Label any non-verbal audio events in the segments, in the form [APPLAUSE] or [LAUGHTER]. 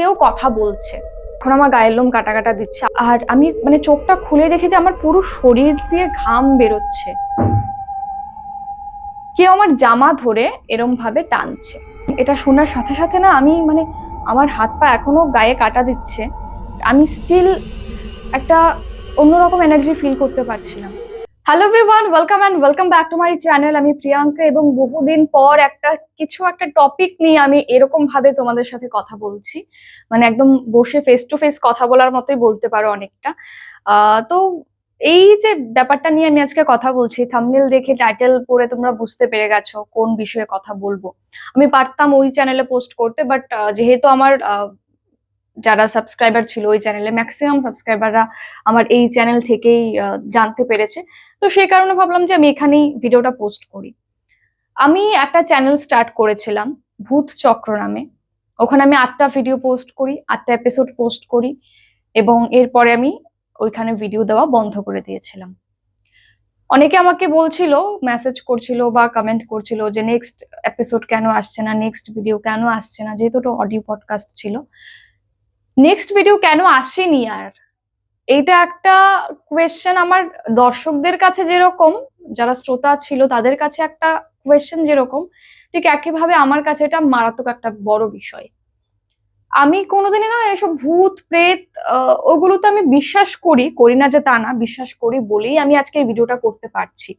কেউ কথা বলছে। এখন আমার গায়ের লোম কাটা কাটা দিচ্ছে। আর আমি মানে চোখটা খুলে দেখি যে আমার পুরো শরীর দিয়ে ঘাম বেরোচ্ছে। কেউ আমার জামা ধরে এরম ভাবে টানছে। এটা শোনার সাথে সাথে না আমি মানে আমার হাত পা এখনও গায়ে কাটা দিচ্ছে। আমি স্টিল একটা অন্যরকম এনার্জি ফিল করতে পারছিলাম hello everyone welcome and welcome back to my channel আমি প্রিয়াঙ্কা এবং বহুদিন পর একটা, কিছু একটা টপিক নিয়ে আমি এরকম ভাবে তোমাদের সাথে কথা বলছি। মানে একদম বসে ফেস টু ফেস কথা বলার মতোই বলতে পারো অনেকটা। তো এই যে ব্যাপারটা নিয়ে আমি আজকে কথা বলছি থাম্বনেল দেখে টাইটেল পড়ে তোমরা বুঝতে পেরে গেছো কোন বিষয়ে কথা বলব। আমি পারতাম ওই চ্যানেলে পোস্ট করতে বাট যেহেতু আমার যারা সাবস্ক্রাইবার ছিল ওই চ্যানেলে ম্যাক্সিমাম সাবস্ক্রাইবাররা আমার এই চ্যানেল থেকেই জানতে পেরেছে। তো সেই কারণে ভাবলাম যে আমি এখানেই ভিডিওটা পোস্ট করি। আমি একটা চ্যানেল স্টার্ট করেছিলাম, ভূত চক্র নামে। ওখানে আমি আটটা ভিডিও পোস্ট করি, আটটা এপিসোড পোস্ট করি এবং এরপরে আমি ওইখানে ভিডিও দেওয়া বন্ধ করে দিয়েছিলাম। অনেকে আমাকে বলছিল মেসেজ করছিল বা কমেন্ট করছিল যে নেক্সট এপিসোড কেন আসছে না? নেক্সট ভিডিও কেন আসছে না? যেহেতু অডিও পডকাস্ট ছিল। নেক্সট ভিডিও কেন আসেনি আর? এইটা একটা কোয়েশ্চেন আমার দর্শকদের কাছে যেরকম যারা শ্রোতা ছিল তাদের কাছে একটা কোয়েশ্চেন যেরকম ঠিক একইভাবে আমার কাছে এটা মারাত্মক একটা বড় বিষয়। আমি কোনোদিনই না এসব ভূত প্রেত আহ, ওগুলোতে আমি বিশ্বাস করি করি না যে তা না বিশ্বাস করি বলেই আমি আজকে ভিডিওটা করতে পারছি।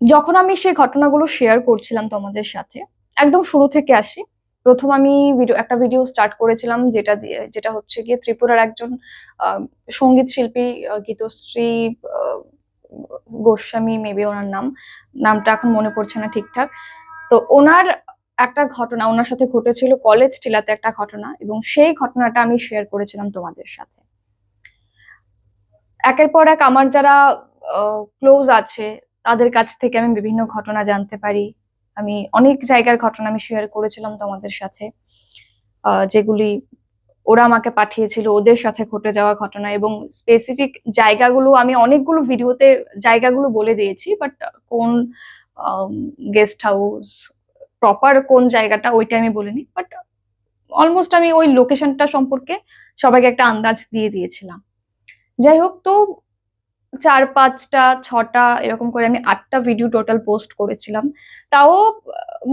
যখন আমি সেই ঘটনাগুলো শেয়ার করছিলাম তোমাদের সাথে একদম শুরু থেকে আসি প্রথম আমি ভিডিও একটা ভিডিও স্টার্ট করেছিলাম যেটা দিয়ে, যেটা হচ্ছে গিয়ে ত্রিপুরার একজন সংগীত শিল্পী গীতশ্রী গোস্বামী মেবি ওনার নাম, নামটা এখন মনে পড়ছে না ঠিকঠাক। তো ওনার একটা ঘটনা, ওনার সাথে ঘটেছিল কলেজ টিলাতে একটা ঘটনা এবং সেই ঘটনাটা আমি শেয়ার করেছিলাম তোমাদের সাথে। একের পর এক আমার যারা ক্লোজ আছে, তাদের কাছ থেকে আমি বিভিন্ন ঘটনা জানতে পারি। আমি অনেক জায়গার ঘটনা আমি শেয়ার করেছিলাম তোমাদের সাথে যেগুলি ওরা আমাকে পাঠিয়েছিল, ওদের সাথে ঘটে যাওয়া ঘটনা এবং স্পেসিফিক জায়গাগুলো আমি অনেকগুলো ভিডিওতে জায়গাগুলো বলে দিয়েছি বাট কোন গেস্ট হাউস প্রপার কোন জায়গাটা ওইটা আমি বলিনি বাট অলমোস্ট আমি ওই লোকেশনটা সম্পর্কে সবাইকে একটা আন্দাজ দিয়ে দিয়েছিলাম। যাই হোক, তো চার, পাঁচটা, ছটা, এরকম করে আমি আটটা ভিডিও টোটাল পোস্ট করেছিলাম। তাও,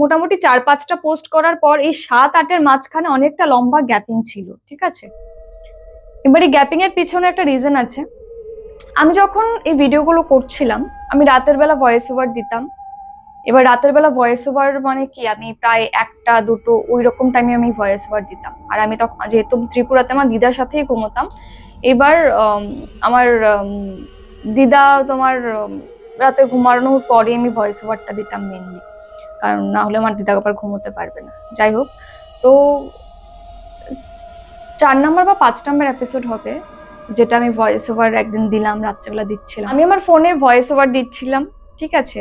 মোটামুটি চার, পাঁচটা পোস্ট করার পর এই সাত, আটের মাঝখানে অনেকটা লম্বা গ্যাপিং ছিল, ঠিক আছে? এবার এই গ্যাপিং এর পিছনে একটা রিজন আছে। আমি যখন এই ভিডিওগুলো করছিলাম, আমি রাতের বেলা ভয়েস ওভার দিতাম। এবার রাতের বেলা ভয়েস ওভার মানে কি? আমি প্রায় একটা, দুটো ওই রকম টাইমে আমি ভয়েস ওভার দিতাম। আর আমি তখন, যেহেতু ত্রিপুরাতে আমার দিদার সাথেই ঘুমোতাম, এবার আমার দিদা তোমার রাতে ঘুমানোর পরে আমি ভয়েস ওভারটা দিতাম মেনলি কারণ না হলে আমার দিদা আবার ঘুমোতে পারবে না। যাই হোক, তো চার নাম্বার বা পাঁচ নাম্বার এপিসোড হবে, যেটা আমি ভয়েস ওভার একদিন দিলাম, রাত্রেবেলা দিচ্ছিলাম। আমি আমার ফোনে ভয়েস ওভার দিচ্ছিলাম, ঠিক আছে?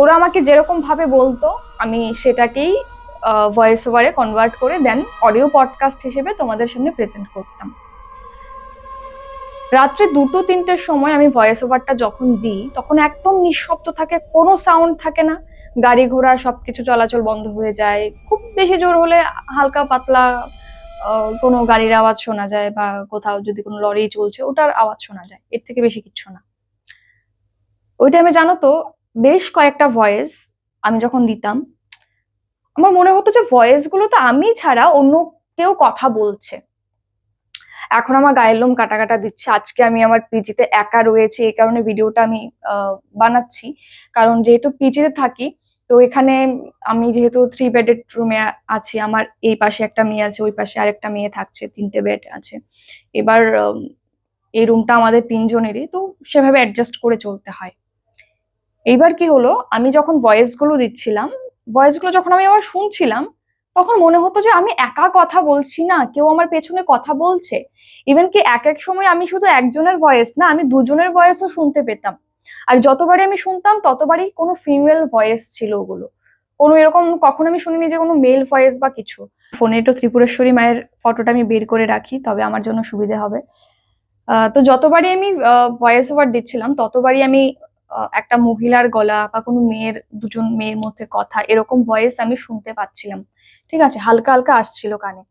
ওরা আমাকে যেরকম ভাবে বলতো, আমি সেটাকেই ভয়েস ওভারে কনভার্ট করে দেন অডিও পডকাস্ট হিসেবে তোমাদের সামনে প্রেজেন্ট করতাম। রাত্রে দুটো, তিনটের সময় আমি ভয়েস ওভারটা যখন দিই, তখন একদম নিঃশব্দ থাকে, কোনো সাউন্ড থাকে না। গাড়ি ঘোড়া, সবকিছু চলাচল বন্ধ হয়ে যায়। খুব বেশি জোর হলে হালকা পাতলা কোনো গাড়ির আওয়াজ শোনা যায় বা কোথাও যদি কোনো লরি চলছে, ওটার আওয়াজ শোনা যায়। এর থেকে বেশি কিচ্ছু না। ওই টাইমে জানো তো, বেশ কয়েকটা ভয়েস আমি যখন দিতাম, আমার মনে হতো যে ভয়েসগুলো তো আমি ছাড়া অন্য কেউ কথা বলছে। এখন আমার গায়ের লোম কাটা কাটা দিচ্ছে। আজকে আমি আমার পিজিতে একা রয়েছি, এই কারণে ভিডিওটা আমি বানাচ্ছি। কারণ যেহেতু পিজিতে থাকি, তো এখানে আমি যেহেতু থ্রি বেডেড রুমে আছি, আমার এই পাশে একটা মেয়ে আছে, ওই পাশে আরেকটা মেয়ে থাকছে, তিনটে বেড আছে। এবার এই রুমটা আমাদের তিনজনেরই, তো সেভাবে অ্যাডজাস্ট করে চলতে হয়। এইবার কি হলো, আমি যখন ভয়েসগুলো দিচ্ছিলাম ভয়েসগুলো যখন আমি আবার শুনছিলাম তখন মনে হতো যে আমি একা কথা বলছি না, কেউ আমার পেছনে কথা বলছে। ইভেন কি এক এক সময় আমি শুধু একজনের ভয়েস না, আমি দুজনের ভয়েসও শুনতে পেতাম। আর যতবারই আমি শুনতাম, ততবারই কোনো ফিমেল ভয়েস ছিল ওগুলো। কোনো এরকম কখনো আমি শুনিনি যে কোনো মেল ভয়েস বা কিছু। ফোনে তো ত্রিপুরেশ্বরী মায়ের ফটোটা আমি বের করে রাখি, তবে আমার জন্য সুবিধা হবে। তো যতবারই আমি ভয়েস ওভার দিচ্ছিলাম, ততবারই আমি একটা মহিলার গলা বা কোনো মেয়ের, দুজন মেয়ের মধ্যে কথা, এরকম ভয়েস আমি শুনতে পাচ্ছিলাম। ঠিক আছে? হালকা হালকা আসছিল কানে।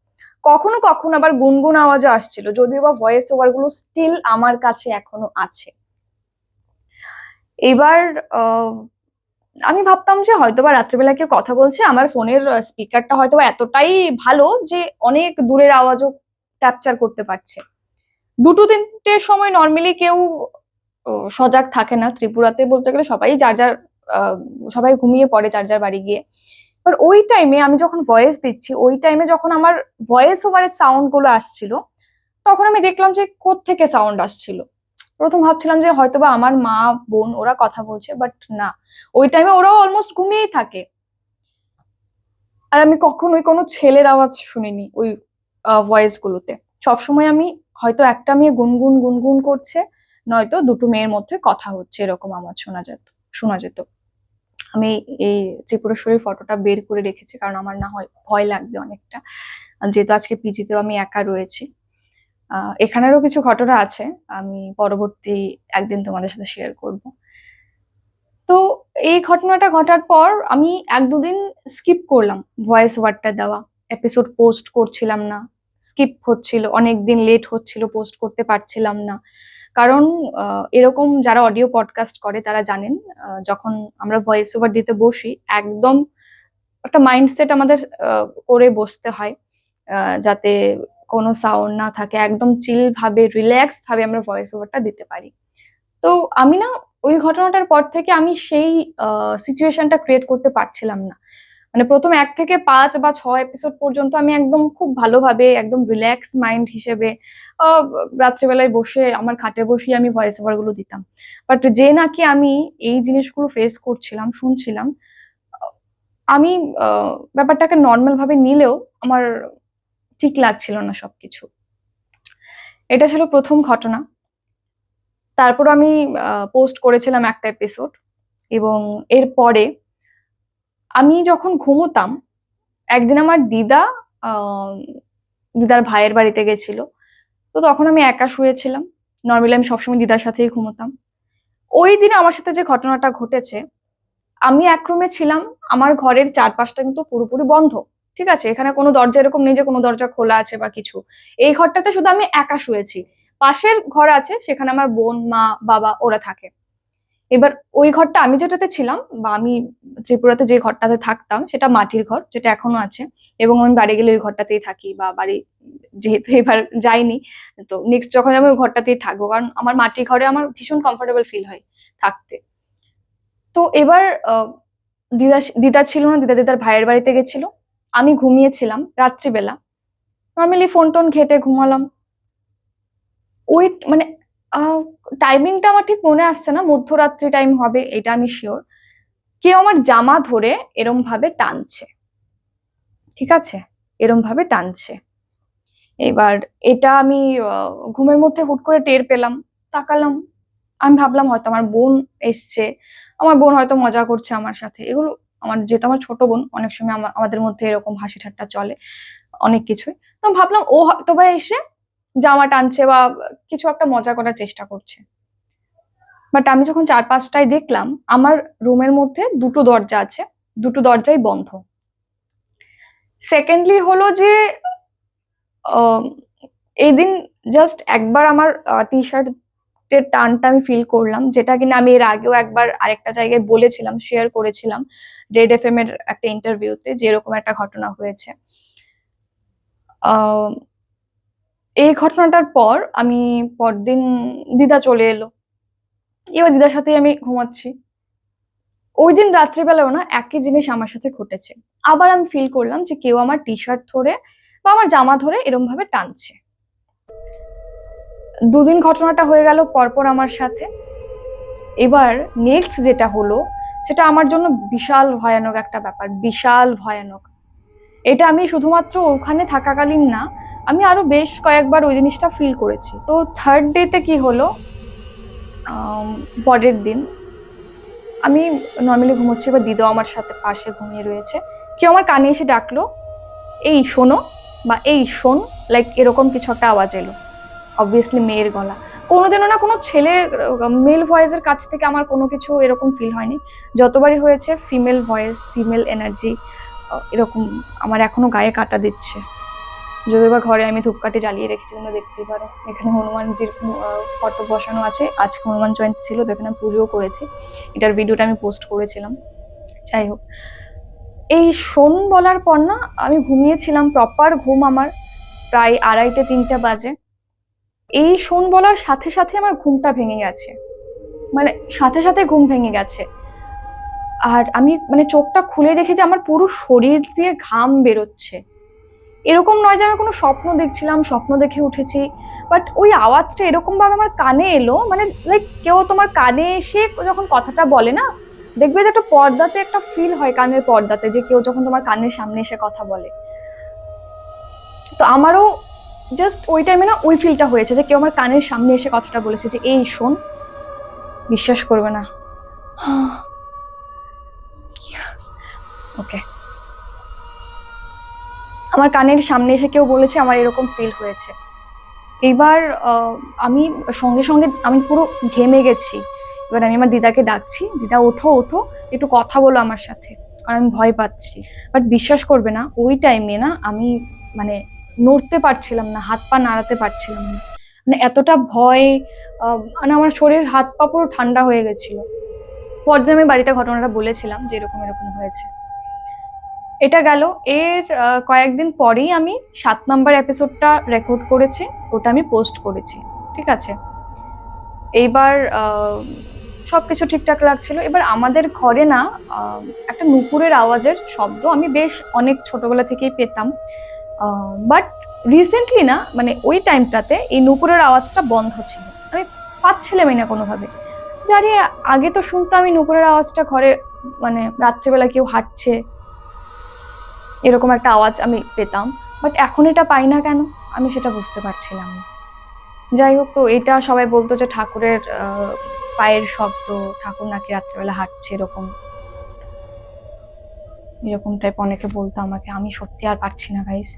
কখনো কখনো আবার গুনগুন আওয়াজও আসছিল, যদিও বা ভয়েস ওভারগুলো স্টিল আমার কাছে এখনও আছে। এবার আমি ভাবতাম যে হয়তো বা রাত্রেবেলা কেউ কথা বলছে, আমার ফোনের স্পিকারটা হয়তো এতটাই ভালো যে অনেক দূরের আওয়াজও ক্যাপচার করতে পারছে। দুটো তিনটের সময় নর্মালি কেউ সজাগ থাকে না। ত্রিপুরাতে বলতে গেলে সবাই যার যার সবাই ঘুমিয়ে পড়ে যার যার বাড়ি গিয়ে। এবার ওই টাইমে আমি যখন ভয়েস দিচ্ছি, ওই টাইমে যখন আমার ভয়েস ওভারের সাউন্ডগুলো আসছিল, তখন আমি দেখলাম যে থেকে সাউন্ড আসছিল। প্রথম ভাবছিলাম যে হয়তোবা আমার মা, বোন ওরা কথা বলছে বাট না। ওই টাইমে ওরাও অলমোস্ট ঘুমিয়েই থাকে। আর আমি কখনোই কোনো ছেলের আওয়াজ শুনিনি ওই ভয়েস গুলোতে। সবসময় আমি হয়তো একটা মেয়ে গুনগুন গুনগুন করছে, নয়তো দুটো মেয়ের মধ্যে কথা হচ্ছে, এরকম আমার শোনা যেত শোনা যেত। আমি এই ত্রিপুরেশ্বরীর ফটোটা বের করে রেখেছি, কারণ আমার না হয় ভয় লাগবে অনেকটা। যেহেতু আজকে পিজিতেও আমি একা রয়েছি। এখানেরও কিছু ঘটনা আছে, আমি পরবর্তী একদিন তোমাদের সাথে শেয়ার করব। তো এই ঘটনাটা ঘটার পর আমি এক দুদিন স্কিপ করলাম ভয়েস ওয়ার্ডটা দেওয়া। এপিসোড পোস্ট করছিলাম না স্কিপ হচ্ছিল অনেক দিন লেট হচ্ছিল পোস্ট করতে পারছিলাম না। কারণ এরকম যারা অডিও পডকাস্ট করে তারা জানেন যখন আমরা ভয়েস ওভার দিতে বসি, একদম একটা মাইন্ডসেট আমাদের করে বসতে হয় যাতে কোনো সাউন্ড না থাকে, একদম চিল ভাবে রিল্যাক্স ভাবে আমরা ভয়েস ওভারটা দিতে পারি। তো আমি না, ওই ঘটনাটার পর থেকে আমি সেই সিচুয়েশনটা ক্রিয়েট করতে পারছিলাম না। মানে প্রথম এক থেকে পাঁচ বা ছয় এপিসোড পর্যন্ত আমি একদম খুব ভালোভাবে, একদম রিল্যাক্স মাইন্ড হিসেবে রাত্রেবেলায় বসে, আমার খাটে বসে আমি ভয়েস ওভারগুলো দিতাম। বাট যে নাকি আমি এই জিনিসগুলো ফেস করছিলাম, শুনছিলাম, আমি ব্যাপারটাকে নর্মাল ভাবে নিলেও আমার ঠিক লাগছিল না সবকিছু। এটা ছিল প্রথম ঘটনা। তারপর আমি পোস্ট করেছিলাম একটা এপিসোড এবং এরপরে আমি যখন ঘুমোতাম, একদিন আমার দিদা দিদার ভাইয়ের বাড়িতে গেছিল। তো তখন আমি একা শুয়েছিলাম। নর্মালি আমি সবসময় দিদার সাথেই ঘুমোতাম। ওই দিন আমার সাথে যে ঘটনাটা ঘটেছে, আমি এক রুমে ছিলাম। আমার ঘরের চারপাশটা কিন্তু পুরোপুরি বন্ধ। ঠিক আছে? এখানে কোনো দরজা এরকম নেই যে কোনো দরজা খোলা আছে বা কিছু। এই ঘরটাতে শুধু আমি একা শুয়েছি। পাশের ঘর আছে, সেখানে আমার বোন, মা, বাবা, ওরা থাকে। এবার ওই ঘরটা আমি যেটাতে ছিলাম বা আমি ত্রিপুরাতে যে ঘরটাতে থাকতাম, সেটা মাটির ঘর, যেটা এখনও আছে। এবং আমি বাড়ি গেলে ওই ঘরটাতেই থাকি বা বাড়ি যেহেতু এবার যাইনি, তো নেক্সট যখন আমি ওই ঘরটাতেই থাকব। কারণ আমার মাটির ঘরে আমার ভীষণ কমফোর্টেবল ফিল হয় থাকতে। তো এবার দিদা দিদা ছিল না, দিদা দিদার ভাইয়ের বাড়িতে গেছিল। আমি ঘুমিয়েছিলাম রাত্রিবেলা। নর্মালি ফোন টোন ঘেটে ঘুমালাম। ওই মানে টাইমিংটা আমার ঠিক মনে আসছে না। মধ্যরাত্রি টাইম হবে, এটা আমি শিওর কেউ আমার জামা ধরে এরম ভাবে টানছে। ঠিক আছে? এরম ভাবে টানছে। এবার এটা আমি ঘুমের মধ্যে হুট করে টের পেলাম, তাকালাম। আমি ভাবলাম হয়তো আমার বোন এসছে। আমার বোন হয়তো মজা করছে আমার সাথে। এগুলো আমার যেহেতু আমার ছোট বোন, অনেক সময় আমা- আমাদের মধ্যে এরকম হাসি ঠাট্টা চলে, অনেক কিছুই। তো ভাবলাম ও হয়তো বা এসে জামা টানছে বা কিছু একটা মজা করার চেষ্টা করছে। বাট আমি যখন চার পাঁচটায় দেখলাম, আমার রুমের মধ্যে দুটো দরজা আছে, দুটো দরজাই বন্ধ। সেকেন্ডলি হলো যে এই দিন জাস্ট একবার আমার টি শার্টের টানটা আমি ফিল করলাম, যেটা কিনা আমি এর আগেও একবার আরেকটা জায়গায় বলেছিলাম শেয়ার করেছিলাম রেড এফ এম এর একটা ইন্টারভিউতে যে এরকম একটা ঘটনা হয়েছে। এই ঘটনাটার পর আমি পরদিন দিদা চলে এলো। এবার দিদার সাথেই আমি ঘুমাচ্ছি। ওই দিন রাত্রিবেলাও না একই জিনিস আমার সাথে ঘটেছে। আবার আমি ফিল করলাম যে কেউ আমার টি শার্ট ধরে বা আমার জামা ধরে এরম ভাবে টানছে। দুদিন ঘটনাটা হয়ে গেল পরপর আমার সাথে। এবার নেক্সট যেটা হলো, সেটা আমার জন্য বিশাল ভয়ানক একটা ব্যাপার, বিশাল ভয়ানক। এটা আমি শুধুমাত্র ওখানে থাকাকালীন না আমি আরও বেশ কয়েকবার ওই জিনিসটা ফিল করেছি। তো থার্ড ডেতে কি হলো? পরের দিন আমি নর্মালি ঘুমোচ্ছি বা দিদাও আমার সাথে পাশে ঘুমিয়ে রয়েছে। কেউ আমার কানে এসে ডাকলো, এই শোনো, বা, এই শোন লাইক এরকম কিছু একটা আওয়াজ এলো অবভিয়াসলি মেয়ের গলা। কোনোদিনও না কোনো ছেলের মেল ভয়েসের কাছ থেকে আমার কোনো কিছু এরকম ফিল হয়নি। যতবারই হয়েছে ফিমেল ভয়েস ফিমেল এনার্জি এরকম আমার এখনও গায়ে কাটা দিচ্ছে। যদিও বা ঘরে আমি ধূপকাঠি জ্বালিয়ে রেখেছি, তোমরা দেখতেই পারো। এখানে হনুমানজির ফটো বসানো আছে। আজকে হনুমান জয়ন্তী ছিল, তো এখানে পুজোও করেছি। এটার ভিডিওটা আমি পোস্ট করেছিলাম। যাই হোক। এই শোন বলার পর না, আমি ঘুমিয়েছিলাম প্রপার ঘুম আমার, প্রায় আড়াইটে, তিনটা বাজে। এই শোন বলার সাথে সাথে আমার ঘুমটা ভেঙে গেছে। মানে সাথে সাথে ঘুম ভেঙে গেছে। আর আমি মানে চোখটা খুলে দেখি যে আমার পুরো শরীর দিয়ে ঘাম বেরোচ্ছে। এরকম নয় যে আমি কোনো স্বপ্ন দেখছিলাম, স্বপ্ন দেখে উঠেছি। বাট ওই আওয়াজটা এরকমভাবে আমার কানে এলো মানে লাইক কেউ তোমার কানে এসে যখন কথাটা বলে না, দেখবে যে একটা পর্দাতে একটা ফিল হয় কানের পর্দাতে, যে কেউ যখন তোমার কানের সামনে এসে কথা বলে। তো আমারও জাস্ট ওই টাইমে না ওই ফিলটা হয়েছে, যে কেউ আমার কানের সামনে এসে কথাটা বলেছে যে, এই শোন, বিশ্বাস করবে না। [SIGHS] ওকে আমার কানের সামনে এসে কেউ বলেছে আমার এরকম ফিল হয়েছে। এবার আমি সঙ্গে সঙ্গে আমি পুরো ঘেমে গেছি। এবার আমি আমার দিদাকে ডাকছি, দিদা, ওঠো ওঠো, একটু কথা বলো আমার সাথে, কারণ আমি ভয় পাচ্ছি। বাট বিশ্বাস করবে না, ওই টাইমে না আমি মানে নড়তে পারছিলাম না, হাত পা নাড়াতে পারছিলাম না। মানে এতটা ভয় মানে আমার শরীর হাত পা পুরো ঠান্ডা হয়ে গেছিল। পরদিন আমি বাড়িতে ঘটনাটা বলেছিলাম যে এরকম এরকম হয়েছে। এটা গেল। এর কয়েকদিন পরেই আমি সাত নাম্বার এপিসোডটা রেকর্ড করেছি, ওটা আমি পোস্ট করেছি। ঠিক আছে? এইবার সব কিছু ঠিকঠাক লাগছিল। এবার আমাদের ঘরে না একটা নুপুরের আওয়াজের শব্দ আমি বেশ অনেক ছোটবেলা থেকেই পেতাম। বাট রিসেন্টলি না মানে ওই টাইমটাতে এই নুপুরের আওয়াজটা বন্ধ ছিল। আমি পাচ্ছিলাম না কোনোভাবে। জানি, আগে তো শুনতাম আমি নুপুরের আওয়াজটা ঘরে মানে রাত্রেবেলা কেউ হাঁটছে এরকম একটা আওয়াজ আমি পেতাম বাট এখন এটা পাই না কেন? আমি সেটা বুঝতে পারছিলাম না। যাই হোক, তো এটা সবাই বলতো যে ঠাকুরের পায়ের শব্দ, ঠাকুর নাকি রাত্রেবেলা হাঁটছে এরকম। এরকম টাইপ অনেকে বলতো আমাকে, আমি সত্যি আর পারছি না গাইস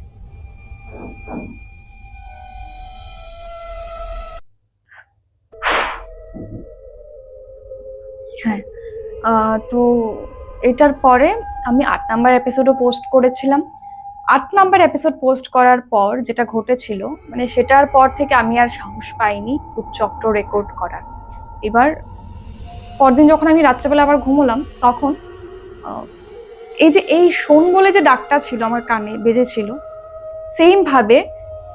হ্যাঁ তো এটার পরে আমি আট নাম্বার এপিসোডও পোস্ট করেছিলাম। আট নাম্বার এপিসোড পোস্ট করার পর যেটা ঘটেছিল মানে সেটার পর থেকে আমি আর সাহস পাইনি চক্র রেকর্ড করার। এবার পরদিন যখন আমি রাত্রেবেলা আবার ঘুমোলাম, তখন এই যে এই শোন বলে যে ডাকটা ছিল আমার কানে, বেজেছিল সেম ভাবে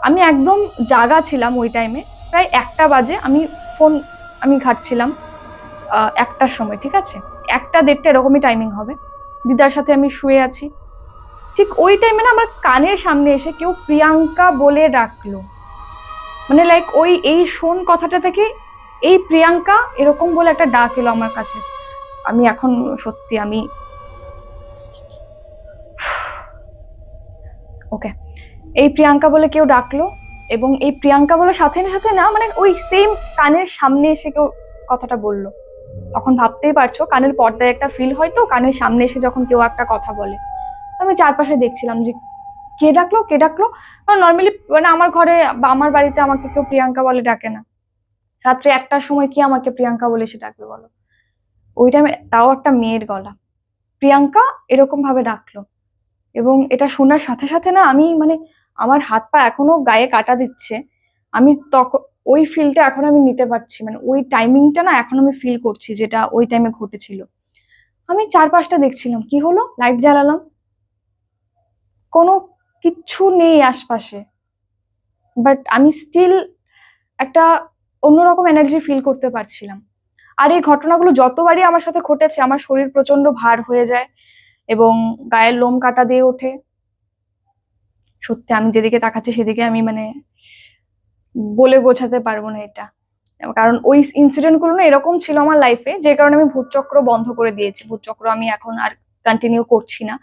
আমি একদম জাগা ছিলাম ওই টাইমে প্রায় একটা বাজে আমি ফোন আমি ঘাটছিলাম একটার সময়, ঠিক আছে? একটা দেড়টা এরকমই টাইমিং হবে। দিদার সাথে আমি শুয়ে আছি। ঠিক ওই টাইমে না আমার কানের সামনে এসে কেউ প্রিয়াঙ্কা বলে ডাকলো। মানে লাইক ওই, এই শোন কথাটা থেকে এই প্রিয়াঙ্কা এরকম বলে একটা ডাক এলো আমার কাছে। আমি এখন সত্যি আমি ওকে, এই প্রিয়াঙ্কা বলে কেউ ডাকলো এবং এই প্রিয়াঙ্কা বলে সাথে সাথে না মানে ওই সেম কানের সামনে এসে কেউ কথাটা বলল। তখন ভাবতেই পারছ, কানের পর্দায় একটা ফিল হয় তো, কানের সামনে এসে যখন কেউ একটা কথা বলে। আমি চারপাশে দেখছিলাম যে, কে ডাকলো কে ডাকলো? কারণ নর্মালি মানে আমার ঘরে বা আমার বাড়িতে আমাকে কেউ প্রিয়াঙ্কা বলে ডাকে না। রাত্রে একটার সময় কি আমাকে প্রিয়াঙ্কা বলে এসে ডাকবে বলো? ওই টাইমে তাও একটা মেয়ের গলা। প্রিয়াঙ্কা এরকম ভাবে ডাকলো। এবং এটা শোনার সাথে সাথে না আমি মানে আমার হাত পা এখনও গায়ে কাটা দিচ্ছে। আমি তখন ওই ফিলটা এখন আমি নিতে পারছি মানে ওই টাইমিংটা না এখন আমি ফিল করছি যেটা ওই টাইমে ঘটেছিল। আমি চারপাশটা দেখছিলাম, কি হলো? লাইট জ্বালালাম। কোনো কিচ্ছু নেই আশপাশে। বাট আমি স্টিল একটা অন্যরকম এনার্জি ফিল করতে পারছিলাম। আর এই ঘটনাগুলো যতবারই আমার সাথে ঘটেছে, আমার শরীর প্রচণ্ড ভার হয়ে যায় এবং গায়ের লোম কাটা দিয়ে ওঠে। সত্যি আমি যেদিকে তাকাচ্ছি সেদিকে আমি মানে বলে বোঝাতে পারব না এটা। কারণ ওই ইনসিডেন্টগুলো না এরকম ছিল আমার লাইফে যে কারণে আমি ভূতচক্র বন্ধ করে দিয়েছি। ভূতচক্র আমি এখন আর কন্টিনিউ করছি না।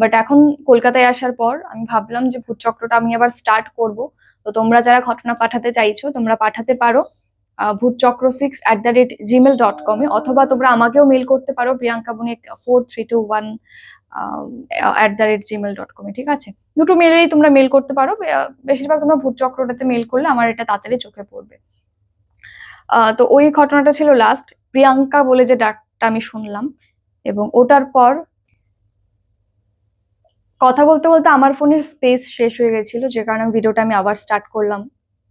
বাট এখন কলকাতায় আসার পর আমি ভাবলাম যে ভূতচক্রটা আমি আবার স্টার্ট করব। তো তোমরা যারা ঘটনা পাঠাতে চাইছো, তোমরা পাঠাতে পারো Bhootchakra six at the rate Gmail dot কমে অথবা তোমরা আমাকেও মেল করতে পারো, Priyanka Banik four three two one at the rate Gmail dot কমে ঠিক আছে? দুটো মেলেই তোমরা মেল করতে পারো। বেশিরভাগ তোমরা ভূতচক্রটাতে মেল করলে আমার এটা তাড়াতাড়ি চোখে পড়বে। তো ওই ঘটনাটা ছিল লাস্ট প্রিয়াঙ্কা বলে যে ডাকটা আমি শুনলাম, এবং ওটার পর কথা বলতে বলতে আমার ফোনের স্পেস শেষ হয়ে গেছিল, যে কারণে ভিডিওটা আমি আবার স্টার্ট করলাম,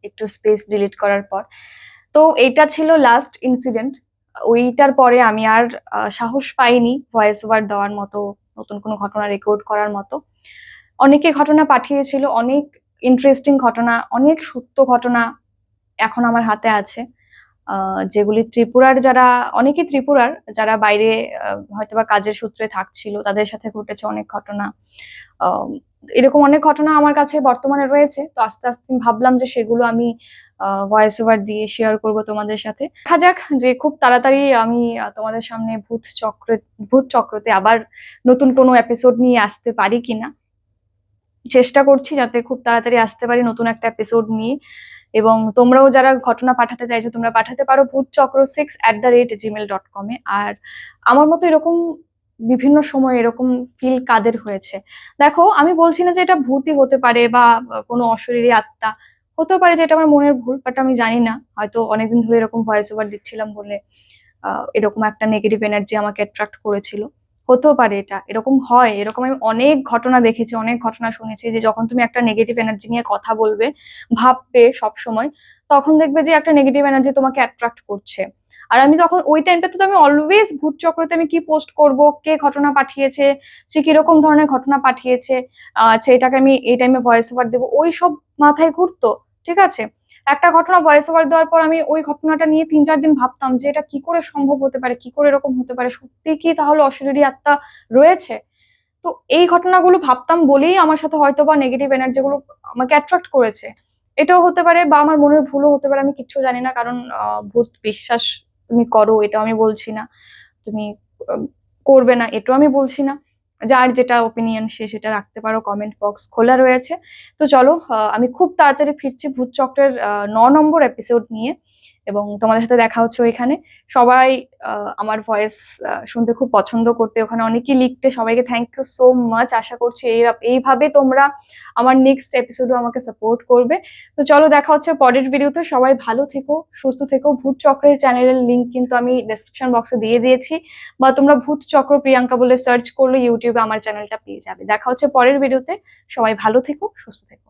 একটু স্পেস ডিলিট করার পর। তো এইটা ছিল লাস্ট ইনসিডেন্ট ওইটার পরে আমি আর সাহস পাইনি ভয়েস ওভার দেওয়ার মতো নতুন কোনো ঘটনা রেকর্ড করার মতো। অনেকে ঘটনা পাঠিয়েছিল, অনেক ইন্টারেস্টিং ঘটনা, অনেক সত্য ঘটনা এখন আমার হাতে আছে। যেগুলি ত্রিপুরার যারা, অনেকে ত্রিপুরার যারা বাইরে হয়তোবা কাজের সূত্রে থাকছিল, তাদের সাথে ঘটেছে অনেক ঘটনা। এরকম অনেক ঘটনা আমার কাছে বর্তমানে রয়েছে, তো আস্তে আস্তে ভাবলাম যে সেগুলো আমি ভয়েস ওভার দিয়ে শেয়ার করব তোমাদের সাথে। দেখা যাক যে খুব তাড়াতাড়ি আমি তোমাদের সামনে ভূত চক্র, ভূত চক্রতে আবার নতুন কোনো এপিসোড নিয়ে আসতে পারি কিনা। চেষ্টা করছি যাতে খুব তাড়াতাড়ি আসতে পারি নতুন একটা এপিসোড নিয়ে। এবং তোমরাও যারা ঘটনা পাঠাতে চাইছো, তোমরা পাঠাতে পারো Bhoot Chakra six at the rate Gmail dot কমে আর আমার মতো এরকম বিভিন্ন সময় এরকম ফিল কাদের হয়েছে? দেখো, আমি বলছি না যে এটা ভূতই হতে পারে বা কোনো অশরীরী আত্মা, হতেও পারে যে এটা আমার মনের ভুল বাট আমি জানি না। হয়তো অনেকদিন ধরে এরকম ভয়েস ওভার দিচ্ছিলাম বলে এরকম একটা নেগেটিভ এনার্জি আমাকে অ্যাট্রাক্ট করেছিল। হতেও পারে এটা। এরকম হয়। এরকম আমি অনেক ঘটনা দেখেছি, অনেক ঘটনা শুনেছি যে যখন তুমি একটা নেগেটিভ এনার্জি নিয়ে কথা বলবে, ভাববে সব সময় তখন দেখবে যে একটা নেগেটিভ এনার্জি তোমাকে অ্যাট্রাক্ট করছে। আর আমি তখন ওই টাইমটাতে তো আমি অলওয়েজ ভূত চক্রতে আমি কি পোস্ট করব, কে ঘটনা পাঠিয়েছে, সে কীরকম ধরনের ঘটনা পাঠিয়েছে আচ্ছা এটাকে আমি এই টাইমে ভয়েস ওভার দেবো, ওই সব মাথায় ঘুরতো, ঠিক আছে? একটা ঘটনা ভয়েস ওভার দেওয়ার পর আমি ওই ঘটনাটা নিয়ে তিন চার দিন ভাবতাম যে এটা কি করে সম্ভব হতে পারে, কি করে এরকম হতে পারে, সত্যি কি তাহলে অশরীরী আত্মা রয়েছে? তো এই ঘটনাগুলো ভাবতাম বলেই আমার সাথে হয়তো বা নেগেটিভ এনার্জি গুলো আমাকে অ্যাট্রাক্ট করেছে। এটাও হতে পারে বা আমার মনের ভুলও হতে পারে, আমি কিচ্ছু জানি না, কারণ ভূত বিশ্বাস তুমি করো এটা আমি বলছি না। তুমি করবে না, এটাও আমি বলছি না। যার যেটা ওপিনিয়ন সে সেটা রাখতে পারো কমেন্ট বক্স খোলা রয়েছে। তো চলো আমি খুব তাড়াতাড়ি ফিরছি ভূত চক্রের ন নম্বর এপিসোড নিয়ে। এবং তোমাদের সাথে দেখা হচ্ছে ওইখানে। সবাই আমার ভয়েস শুনতে খুব পছন্দ করতে। ওখানে অনেকেই লিখতে, সবাইকে থ্যাংক ইউ সো মাচ আশা করছি এই, এইভাবে তোমরা আমার নেক্সট এপিসোডও আমাকে সাপোর্ট করবে। তো চলো দেখা হচ্ছে পরের ভিডিওতে সবাই ভালো থেকো, সুস্থ থেকো। ভূত চক্রের চ্যানেলের লিংক কিন্তু আমি ডেসক্রিপশন বক্সে দিয়ে দিয়েছি। বা তোমরা ভূত চক্র প্রিয়াঙ্কা বলে সার্চ করলে ইউটিউবে আমার চ্যানেলটা পেয়ে যাবে। দেখা হচ্ছে পরের ভিডিওতে সবাই ভালো থেকো, সুস্থ থেকো।